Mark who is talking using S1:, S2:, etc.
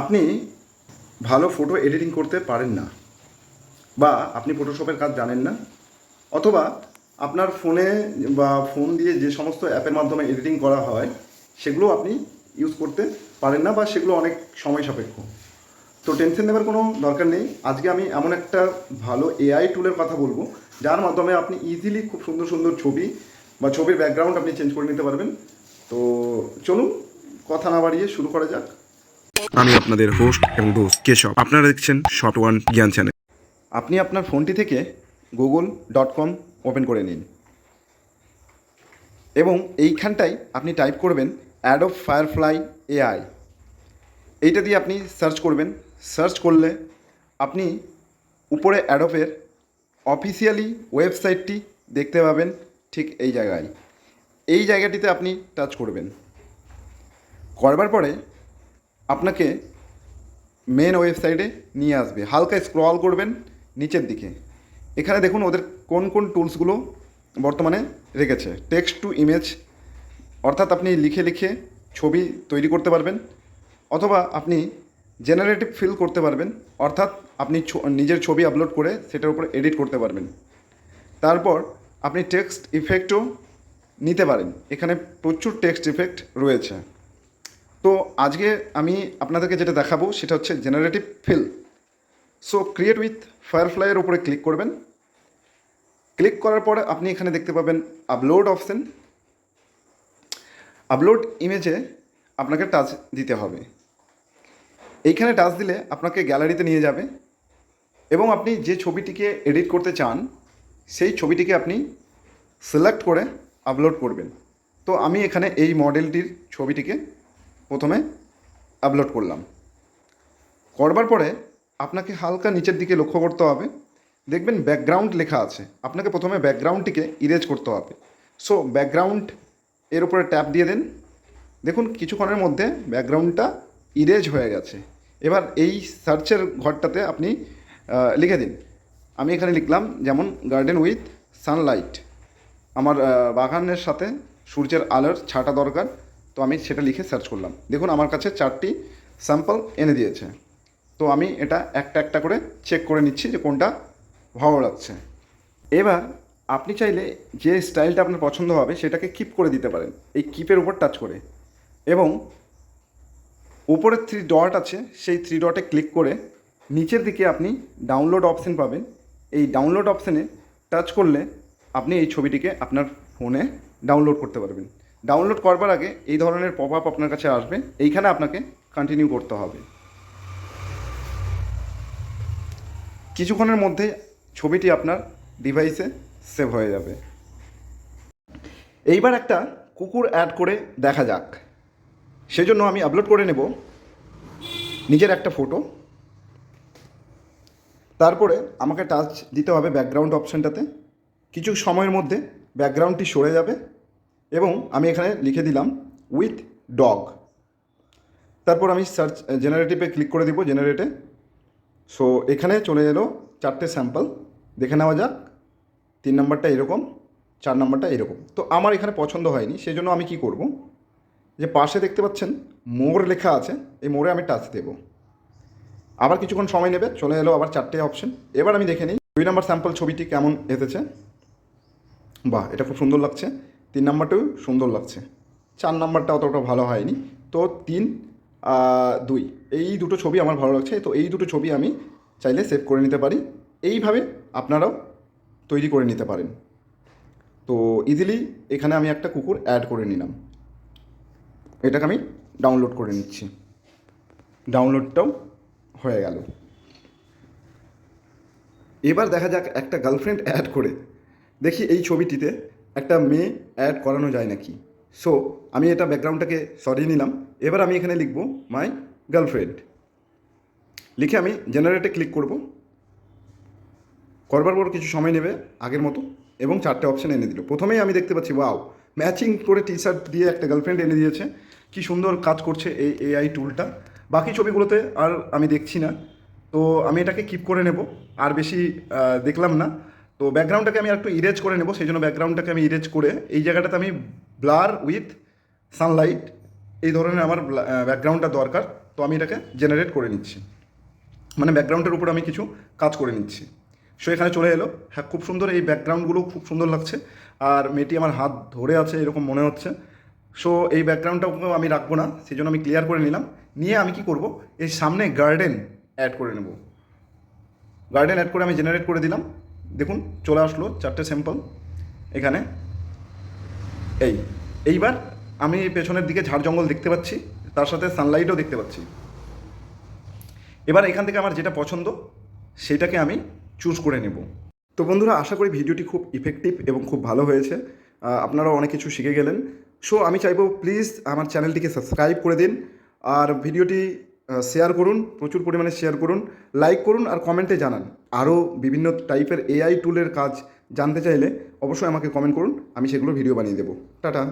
S1: আপনি ভালো photo editing করতে পারেন না, বা আপনি ফটোশপের কাজ জানেন না, অথবা আপনার ফোনে বা ফোন দিয়ে যে সমস্ত অ্যাপের মাধ্যমে এডিটিং করা হয়, সেগুলো আপনি ইউজ করতে পারেন না, বা সেগুলো অনেক সময় সাপেক্ষ। তো টেনশন নেবার কোনো দরকার নেই। আজকে আমি এমন একটা ভালো এআই টুলের কথা বলব, যার মাধ্যমে আপনি ইজিলি খুব সুন্দর সুন্দর ছবি বা ছবির ব্যাকগ্রাউন্ড আপনি চেঞ্জ করে নিতে পারবেন। তো চলুন, কথা না বাড়িয়ে শুরু করা যাক।
S2: আমি আপনাদের হোস্ট এবং দোস্ত কেশব। আপনারা দেখছেন শর্ট ওয়ান জ্ঞান চ্যানেল
S1: আপনি আপনার ফোনটি থেকে গুগল ডট কম ওপেন করে নিন। এবং এইখানটায় আপনি টাইপ করবেন অ্যাড অফ ফায়ারফ্লাই এআই এইটা দিয়ে আপনি সার্চ করবেন। সার্চ করলে আপনি উপরে অ্যাডফের অফিসিয়ালি ওয়েবসাইটটি দেখতে পাবেন ঠিক এই জায়গায়। এই জায়গাটিতে আপনি টাচ করবেন। করবার পরে আপনাকে মেন ওয়েবসাইটে নিয়ে আসবে। হালকা স্ক্রল করবেন নিচের দিকে। এখানে দেখুন ওদের কোন কোন টুলসগুলো বর্তমানে রেখেছে। টেক্সট টু ইমেজ অর্থাৎ আপনি লিখে লিখে ছবি তৈরি করতে পারবেন, অথবা আপনি জেনারেটিভ ফিল করতে পারবেন, অর্থাৎ আপনি নিজের ছবি আপলোড করে সেটার উপর এডিট করতে পারবেন। তারপর আপনি টেক্সট ইফেক্টও নিতে পারেন। এখানে প্রচুর টেক্সট ইফেক্ট রয়েছে। তো আজকে আমি আপনাদেরকে যেটা দেখাবো সেটা হচ্ছে generative fill so create with ফায়ারফ্লাইয়ের উপরে ক্লিক করবেন। ক্লিক করার পরে আপনি এখানে দেখতে পাবেন আপলোড অপশন আপলোড ইমেজে আপনাকে টাচ দিতে হবে। এইখানে টাচ দিলে আপনাকে গ্যালারিতে নিয়ে যাবে এবং আপনি যে ছবিটিকে এডিট করতে চান, সেই ছবিটিকে আপনি সিলেক্ট করে আপলোড করবেন। তো আমি এখানে এই মডেলটির ছবিটিকে প্রথমে আপলোড করলাম। করবার পরে আপনাকে হালকা নিচের দিকে লক্ষ্য করতে হবে। দেখবেন ব্যাকগ্রাউন্ড লেখা আছে। আপনাকে প্রথমে ব্যাকগ্রাউন্ডটিকে ইরেজ করতে হবে। সো ব্যাকগ্রাউন্ড এর উপরে ট্যাপ দিয়ে দেন। দেখুন, কিছুক্ষণের মধ্যে ব্যাকগ্রাউন্ডটা ইরেজ হয়ে গেছে। এবার এই সার্চের ঘরটাতে আপনি লিখে দিন। আমি এখানে লিখলাম যেমন গার্ডেন উইথ সানলাইট আমার বাগানের সাথে সূর্যের আলোর ছাটা দরকার। তো আমি সেটা লিখে সার্চ করলাম। দেখুন, আমার কাছে চারটি স্যাম্পল এনে দিয়েছে। তো আমি এটা একটা একটা করে চেক করে নিচ্ছি যে কোনটা ভালো লাগছে। এবার আপনি চাইলে যে স্টাইলটা আপনার পছন্দ হবে, সেটাকে কিপ করে দিতে পারেন। এই কিপের উপর টাচ করে। এবং উপরে থ্রি ডট আছে, সেই থ্রি ডটে ক্লিক করে নিচের দিকে আপনি ডাউনলোড অপশন পাবেন। এই ডাউনলোড অপশানে টাচ করলে আপনি এই ছবিটিকে আপনার ফোনে ডাউনলোড করতে পারবেন। ডাউনলোড করবার আগে এই ধরনের পপ আপ আপনার কাছে আসবে। এইখানে আপনাকে কন্টিনিউ করতে হবে। কিছুক্ষণের মধ্যে ছবিটি আপনার ডিভাইসে সেভ হয়ে যাবে। এইবার একটা কুকুর অ্যাড করে দেখা যাক। সেজন্য আমি আপলোড করে নেব নিজের একটা ফটো তারপরে আমাকে টাচ দিতে হবে ব্যাকগ্রাউন্ড অপশানটাতে কিছু সময়ের মধ্যে ব্যাকগ্রাউন্ডটি সরে যাবে। এবং আমি এখানে লিখে দিলাম উইথ ডগ তারপর আমি সার্চ জেনারেটিভে ক্লিক করে দিব জেনারেটে সো এখানে চলে এলো চারটে স্যাম্পল দেখে নেওয়া যাক, তিন নম্বরটা এরকম, চার নম্বরটা এরকম। তো আমার এখানে পছন্দ হয়নি সেই জন্য আমি কি করব? যে পাশে দেখতে পাচ্ছেন, মোর লেখা আছে, এই মোড়ে আমি টাচ দেব। আবার কিছুক্ষণ সময় নেবে, চলে এলো আবার চারটে অপশন এবার আমি দেখে নিই, দুই নম্বর স্যাম্পল ছবিটি কেমন এসেছে? বাহ, এটা খুব সুন্দর লাগছে। তিন নাম্বারটাও সুন্দর লাগছে। চার নাম্বারটা অতটা ভালো হয়নি। তো তিন দুই, এই দুটো ছবি আমার ভালো লাগছে। তো এই দুটো ছবি আমি চাইলে সেভ করে নিতে পারি। এইভাবে আপনারাও তৈরি করে নিতে পারেন। তো ইজিলি এখানে আমি একটা কুকুর অ্যাড করে নিলাম। এটাকে আমি ডাউনলোড করে নিচ্ছি। ডাউনলোডটাও হয়ে গেল। এবার দেখা যাক একটা গার্লফ্রেন্ড অ্যাড করে। দেখি এই ছবিটিতে একটা মেয়ে অ্যাড করানো যায় নাকি? সো আমি এটা ব্যাকগ্রাউন্ডটাকে সরিয়ে নিলাম। এবার আমি এখানে লিখব মাই গার্লফ্রেন্ড লিখে আমি জেনারেটে ক্লিক করব। করবার পর কিছু সময় নেবে আগের মতো এবং চারটে অপশান এনে দিল। প্রথমেই আমি দেখতে পাচ্ছি ওয়াও ম্যাচিং করে টি শার্ট দিয়ে একটা গার্লফ্রেন্ড এনে দিয়েছে। কি সুন্দর কাজ করছে এই এআই টুলটা বাকি ছবিগুলোতে আর আমি দেখছি না। তো আমি এটাকে কিপ করে নেব। আর বেশি দেখলাম না। তো ব্যাকগ্রাউন্ডটাকে আমি একটু ইরেজ করে নেব, সেই জন্য ব্যাকগ্রাউন্ডটাকে আমি ইরেজ করে এই জায়গাটাতে আমি ব্লার উইথ সানলাইট এই ধরনের আমার ব্যাকগ্রাউন্ডটা দরকার। তো আমি এটাকে জেনারেট করে নিচ্ছি। মানে ব্যাকগ্রাউন্ডের উপর আমি কিছু কাজ করে নিচ্ছি। সো এখানে চলে এলো। হ্যাঁ খুব সুন্দর এই ব্যাকগ্রাউন্ডগুলো খুব সুন্দর লাগছে। আর মেয়েটি আমার হাত ধরে আছে, এরকম মনে হচ্ছে। সো এই ব্যাকগ্রাউন্ডটাকেও আমি রাখব না, সেই জন্য আমি ক্লিয়ার করে নিলাম। নিয়ে আমি কি করব? এই সামনে গার্ডেন অ্যাড করে নেব। গার্ডেন অ্যাড করে আমি জেনারেট করে দিলাম। দেখুন, চলে আসলো চারটে স্যাম্পল এখানে। এই, এইবার আমি পেছনের দিকে ঝাড় জঙ্গল দেখতে পাচ্ছি, তার সাথে সানলাইটও দেখতে পাচ্ছি। এবার এখান থেকে আমার যেটা পছন্দ, সেটাকে আমি চুজ করে নেব। তো বন্ধুরা, আশা করি ভিডিওটি খুব ইফেক্টিভ এবং খুব ভালো হয়েছে। আপনারাও অনেক কিছু শিখে গেলেন। সো আমি চাইব প্লিজ আমার চ্যানেলটিকে সাবস্ক্রাইব করে দিন। আর ভিডিওটি শেয়ার করুন, প্রচুর পরিমাণে শেয়ার করুন লাইক করুন আর কমেন্টে জানান। আরও বিভিন্ন টাইপের এআই টুলের কাজ জানতে চাইলে অবশ্যই আমাকে কমেন্ট করুন, আমি সেগুলো ভিডিও বানিয়ে দেবো। টাটা।